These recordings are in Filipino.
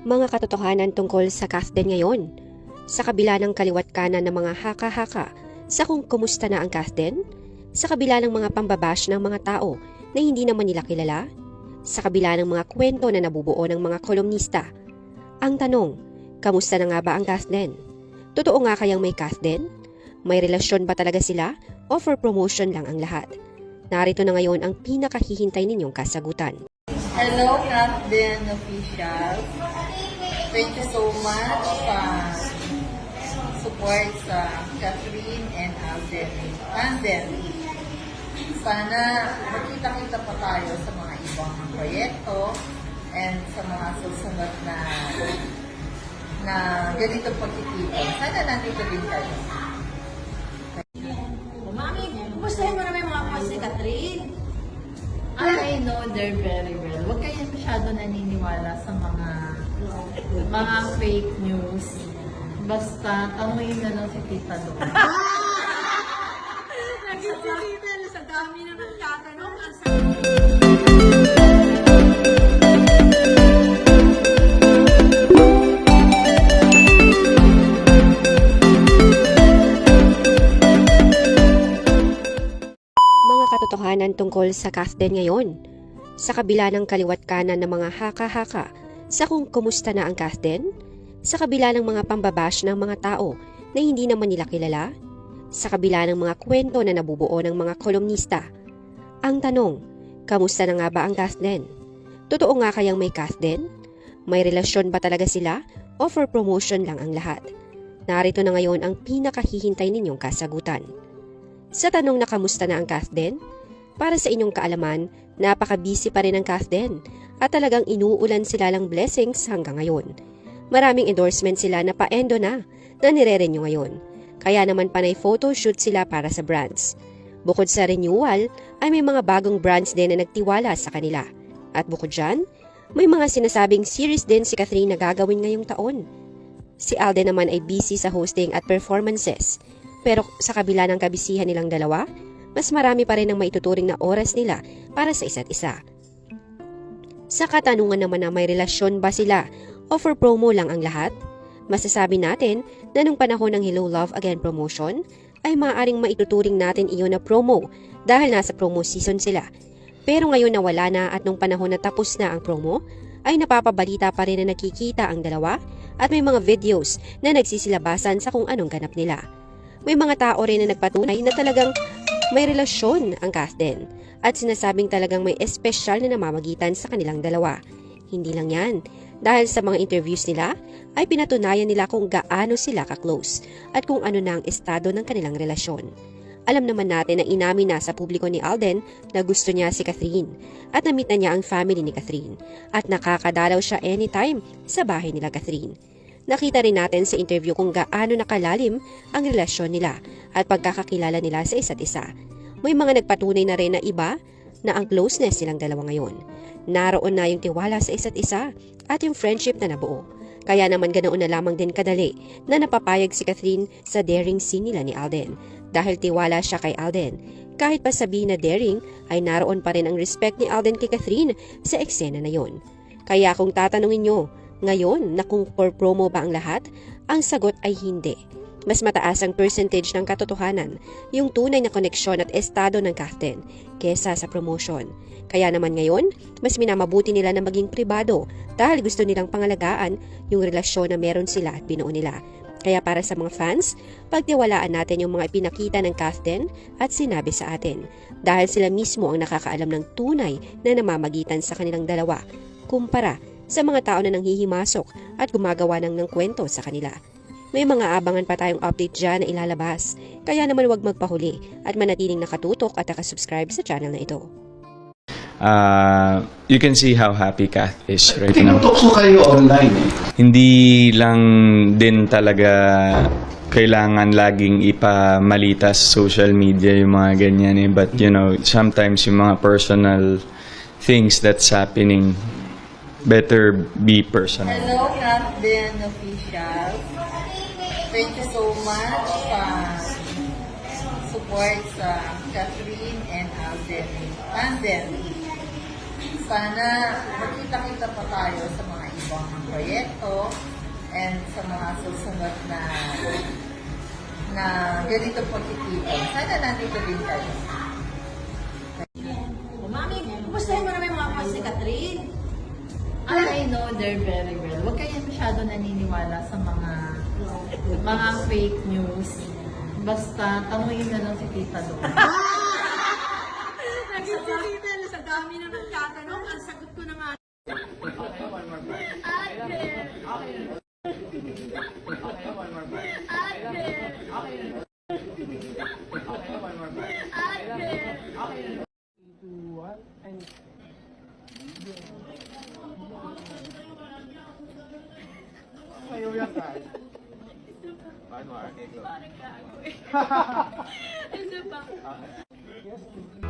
Mga katotohanan tungkol sa Kathden ngayon. Sa kabila ng kaliwat kanan ng mga haka-haka sa kung kumusta na ang Kathden, sa kabila ng mga pambabash ng mga tao na hindi naman nila kilala, sa kabila ng mga kwento na nabubuo ng mga kolumnista. Ang tanong, kamusta na nga ba ang Kathden? Totoo nga kayang may Kathden? May relasyon ba talaga sila o for promotion lang ang lahat? Narito na ngayon ang pinakahihintay ninyong kasagutan. Hello, Captain Official. Thank you so much sa support sa Catherine and Alden. Alden. Sana makita-kita pa tayo sa mga ibang proyekto and sa mga susunod na na ganito pagkikita. Sana nandito din kayo. Mami, kumustahin mo naman yung mga ni Catherine? I know they're very well. Huwag kayo masyado naniniwala sa mga mga fake news. Basta, tanongin na lang si Tita doon. Nagsisilita na sa dami na nagtatanong. Mga katotohanan tungkol sa Kathden ngayon. Sa kabila ng kaliwat kanan ng mga haka-haka sa kung kumusta na ang Kathden, sa kabila ng mga pambabash ng mga tao na hindi naman nila kilala, sa kabila ng mga kwento na nabubuo ng mga kolumnista. Ang tanong, kamusta na nga ba ang Kathden? Totoo nga kayang may Kathden? May relasyon ba talaga sila o for promotion lang ang lahat? Narito na ngayon ang pinakahihintay ninyong kasagutan. Sa tanong na kamusta na ang Kathden, para sa inyong kaalaman, napaka-busy pa rin ang Kathden at talagang inuulan sila ng blessings hanggang ngayon. Maraming endorsement sila na pa-endo na na nire-renew ngayon. Kaya naman panay photoshoot sila para sa brands. Bukod sa renewal, ay may mga bagong brands din na nagtiwala sa kanila. At bukod dyan, may mga sinasabing series din si Catherine na gagawin ngayong taon. Si Alden naman ay busy sa hosting at performances. Pero sa kabila ng kabisihan nilang dalawa, mas marami pa rin ang maituturing na oras nila para sa isa't isa. Sa katanungan naman na may relasyon ba sila o for promo lang ang lahat, masasabi natin na nung panahon ng Hello Love Again promotion, ay maaaring maituturing natin iyon na promo dahil nasa promo season sila. Pero ngayon na wala na at nung panahon na tapos na ang promo, ay napapabalita pa rin na nakikita ang dalawa at may mga videos na nagsisilabasan sa kung anong ganap nila. May mga tao rin na nagpatunay na talagang may relasyon ang Kathden at sinasabing talagang may espesyal na namamagitan sa kanilang dalawa. Hindi lang yan, dahil sa mga interviews nila ay pinatunayan nila kung gaano sila ka-close at kung ano na ang estado ng kanilang relasyon. Alam naman natin na inamin na sa publiko ni Alden na gusto niya si Catherine at namit na niya ang family ni Catherine at nakakadalaw siya anytime sa bahay nila Catherine. Nakita rin natin sa interview kung gaano nakalalim ang relasyon nila at pagkakakilala nila sa isa't isa. May mga nagpatunay na rin na iba na ang closeness nilang dalawa ngayon. Naroon na yung tiwala sa isa't isa at yung friendship na nabuo. Kaya naman ganoon na lamang din kadali na napapayag si Catherine sa daring scene nila ni Alden dahil tiwala siya kay Alden. Kahit pa sabihin na daring ay naroon pa rin ang respect ni Alden kay Catherine sa eksena na yon. Kaya kung tatanungin nyo, ngayon na kung for promo ba ang lahat, ang sagot ay hindi. Mas mataas ang percentage ng katotohanan, yung tunay na koneksyon at estado ng Kathden, kesa sa promotion. Kaya naman ngayon, mas minamabuti nila na maging pribado dahil gusto nilang pangalagaan yung relasyon na meron sila at binuo nila. Kaya para sa mga fans, pagtiwalaan natin yung mga ipinakita ng Kathden at sinabi sa atin dahil sila mismo ang nakakaalam ng tunay na namamagitan sa kanilang dalawa kumpara sa mga tao na nanghihimasok at gumagawa ng ng kwento sa kanila. May mga abangan pa tayong update dyan na ilalabas, kaya naman huwag magpahuli at manatiling nakatutok at nakasubscribe sa channel na ito. uh, you can see how happy Kath is right now. Tinutokso kayo online eh. Hindi lang din talaga kailangan laging ipamalita sa social media yung mga ganyan eh. But you know, sometimes yung mga personal things that's happening, better be personal. Hello, Captain Official. Thank you so much sa support sa Catherine and Alden. Alden, sana makita-kita pa tayo sa mga ibang proyekto and sa mga susunod na na ganito pagkikipon. Sana nandito din kayo. Mami, kumustahin mo naman yung mga fans ni Catherine? And I know they're very well. Huwag kayo masyado naniniwala sa mga mga fake news. Basta, tanungin na lang si Tita doon. Nagsisita na sa dami na nagtatanong. Ang sagot ko na nga. Ate! yan, Kai? Paano, Parang gago eh. Pa.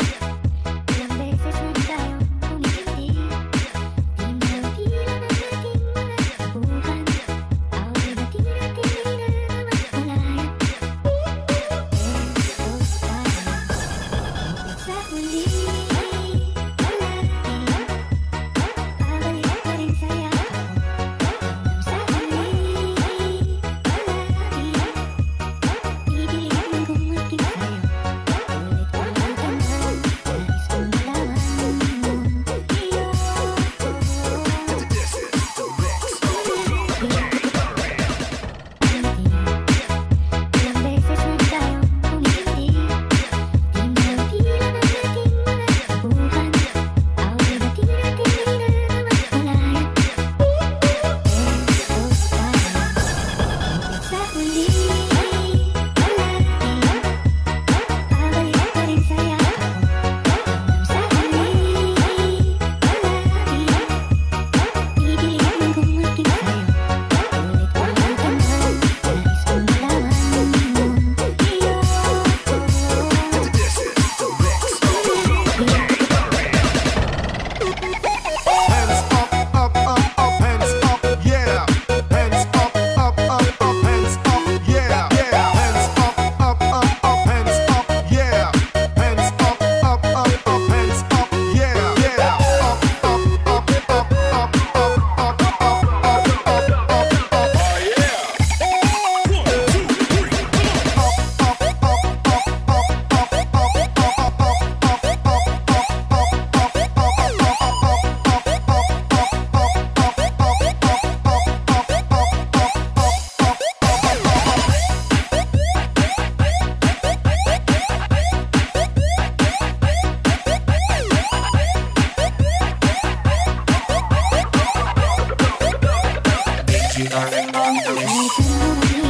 可曾